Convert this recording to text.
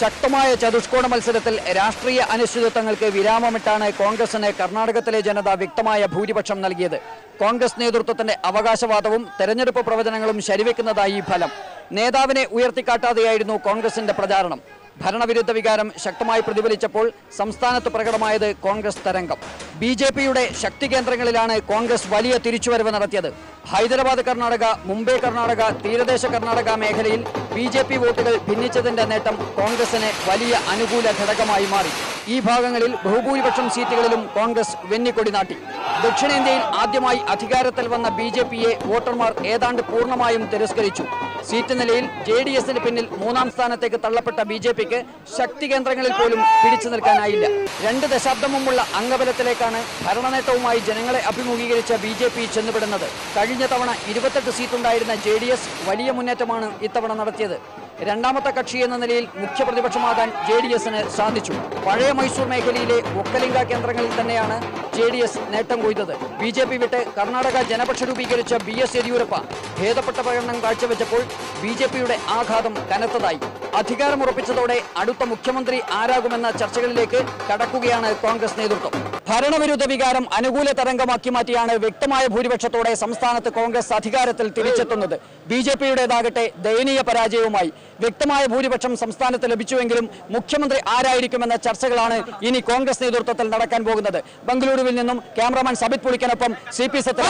ശക്തമായ ചതുഷ്കോണ മത്സരത്തിൽ രാഷ്ട്രീയ അനിശ്ചിതത്വങ്ങൾക്ക് വിരാമമിട്ടാണ് കോൺഗ്രസിന് കർണാടകത്തിലെ ജനത വ്യക്തമായ ഭൂരിപക്ഷം നൽകിയത്. കോൺഗ്രസ് നേതൃത്വത്തിന്റെ അവകാശവാദവും തെരഞ്ഞെടുപ്പ് പ്രവചനങ്ങളും ശരിവെക്കുന്നതായി ഫലം. നേതാവിനെ ഉയർത്തിക്കാട്ടാതെയായിരുന്നു കോൺഗ്രസിന്റെ പ്രചാരണം. ഭരണവിരുദ്ധ വികാരം ശക്തമായി പ്രതിഫലിച്ചപ്പോൾ സംസ്ഥാനത്ത് പ്രകടമായത് കോൺഗ്രസ് തരംഗം. ബി ജെ പിയുടെ ശക്തി കേന്ദ്രങ്ങളിലാണ് കോൺഗ്രസ് വലിയ തിരിച്ചുവരവ് നടത്തിയത്. ഹൈദരാബാദ് കർണാടക മുംബൈ കർണാടക തീരദേശ കർണാടക മേഖലയിൽ ബി ജെ പി വോട്ടുകൾ ഭിന്നിച്ചതിന്റെ നേട്ടം കോൺഗ്രസിന് വലിയ അനുകൂല ഘടകമായി മാറി. ഈ ഭാഗങ്ങളിൽ ബഹുഭൂരിപക്ഷം സീറ്റുകളിലും കോൺഗ്രസ് വെന്നിക്കൊടി നാട്ടി. ദക്ഷിണേന്ത്യയിൽ ആദ്യമായി അധികാരത്തിൽ വന്ന ബി ജെ പിയെ വോട്ടർമാർ ഏതാണ്ട് പൂർണമായും തിരസ്കരിച്ചു. സീറ്റ് നിലയിൽ ജെ ഡി എസിന് പിന്നിൽ മൂന്നാം സ്ഥാനത്തേക്ക് തള്ളപ്പെട്ട ബി ജെ പിക്ക് ശക്തി കേന്ദ്രങ്ങളിൽ പോലും പിടിച്ചു നിൽക്കാനായില്ല. രണ്ട് ദശാബ്ദം മുമ്പുള്ള അംഗബലത്തിലേക്കാണ് ഭരണനേട്ടവുമായി ജനങ്ങളെ അഭിമുഖീകരിച്ച ബി ജെ പി ചെന്നുപെടുന്നത്. കഴിഞ്ഞ തവണ ഇരുപത്തെട്ട് സീറ്റുണ്ടായിരുന്ന ജെ വലിയ മുന്നേറ്റമാണ് ഇത്തവണ നടത്തിയത്. രണ്ടാമത്തെ കക്ഷി എന്ന നിലയിൽ മുഖ്യ പ്രതിപക്ഷമാകാൻ ജെ ഡി എസിന് സാധിച്ചു. പഴയ മൈസൂർ മേഖലയിലെ ഒക്കലിംഗ കേന്ദ്രങ്ങളിൽ തന്നെയാണ് ജെ ഡി എസ് നേട്ടം കൊയ്തത്. ബി ജെ പി വിട്ട് കർണാടക ജനപക്ഷ രൂപീകരിച്ച ബി എസ് യെദ്യൂരപ്പ ഭേദപ്പെട്ട പ്രകടനം കാഴ്ചവെച്ചപ്പോൾ ബി ജെ പിയുടെ ആഘാതം കനത്തതായി. അധികാരമുറപ്പിച്ചതോടെ അടുത്ത മുഖ്യമന്ത്രി ആരാകുമെന്ന ചർച്ചകളിലേക്ക് കടക്കുകയാണ് കോൺഗ്രസ് നേതൃത്വം. ഭരണവിരുദ്ധ വികാരം അനുകൂല തരംഗമാക്കി മാറ്റിയാണ് വ്യക്തമായ ഭൂരിപക്ഷത്തോടെ സംസ്ഥാനത്ത് കോൺഗ്രസ് അധികാരത്തിൽ തിരിച്ചെത്തുന്നത്. ബി ജെ പിയുടേതാകട്ടെ ദയനീയ പരാജയവുമായി വ്യക്തമായ ഭൂരിപക്ഷം സംസ്ഥാനത്ത് ലഭിച്ചുവെങ്കിലും മുഖ്യമന്ത്രി ആരായിരിക്കുമെന്ന ചർച്ചകളാണ് ഇനി കോൺഗ്രസ് നേതൃത്വത്തിൽ നടക്കാൻ പോകുന്നത്. ബംഗളൂരുവിൽ നിന്നും ക്യാമറാമാൻ സബിത് പുളിക്കനൊപ്പം സി പി സത്യ